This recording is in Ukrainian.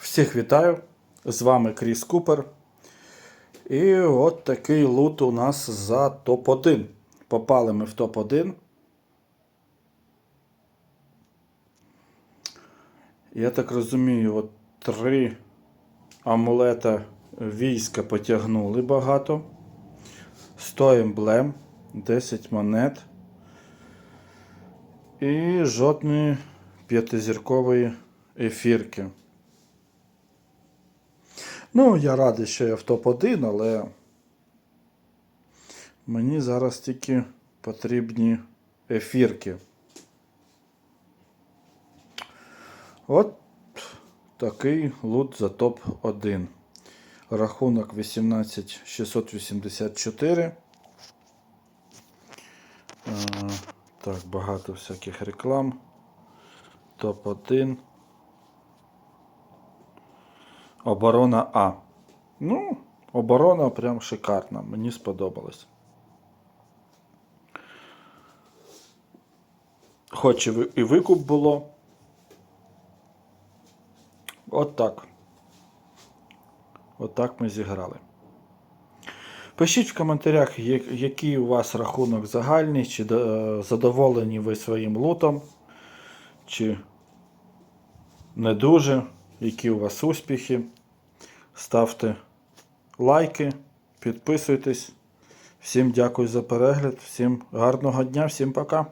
Всіх вітаю! З вами Кріс Купер. І от такий лут у нас за топ-1. Попали ми в топ-1. Я так розумію, от три амулета війська потягнули багато. 100 емблем, 10 монет. І жодної п'ятизіркової ефірки. Ну, я радий, що я в топ-1, але мені зараз тільки потрібні ефірки. От такий лут за топ-1. Рахунок 18684. Е, Так, багато всяких реклам. Топ-1. Оборона А. Ну, оборона прям шикарна. Мені сподобалось. Хоч і ви- і викуп було. От так. От так ми зіграли. Пишіть в коментарях, який у вас рахунок загальний, чи е, задоволені ви своїм лутом, чи не дуже, які у вас успіхи. Ставте лайки, підписуйтесь. Всім дякую за перегляд, всім гарного дня, всім пока.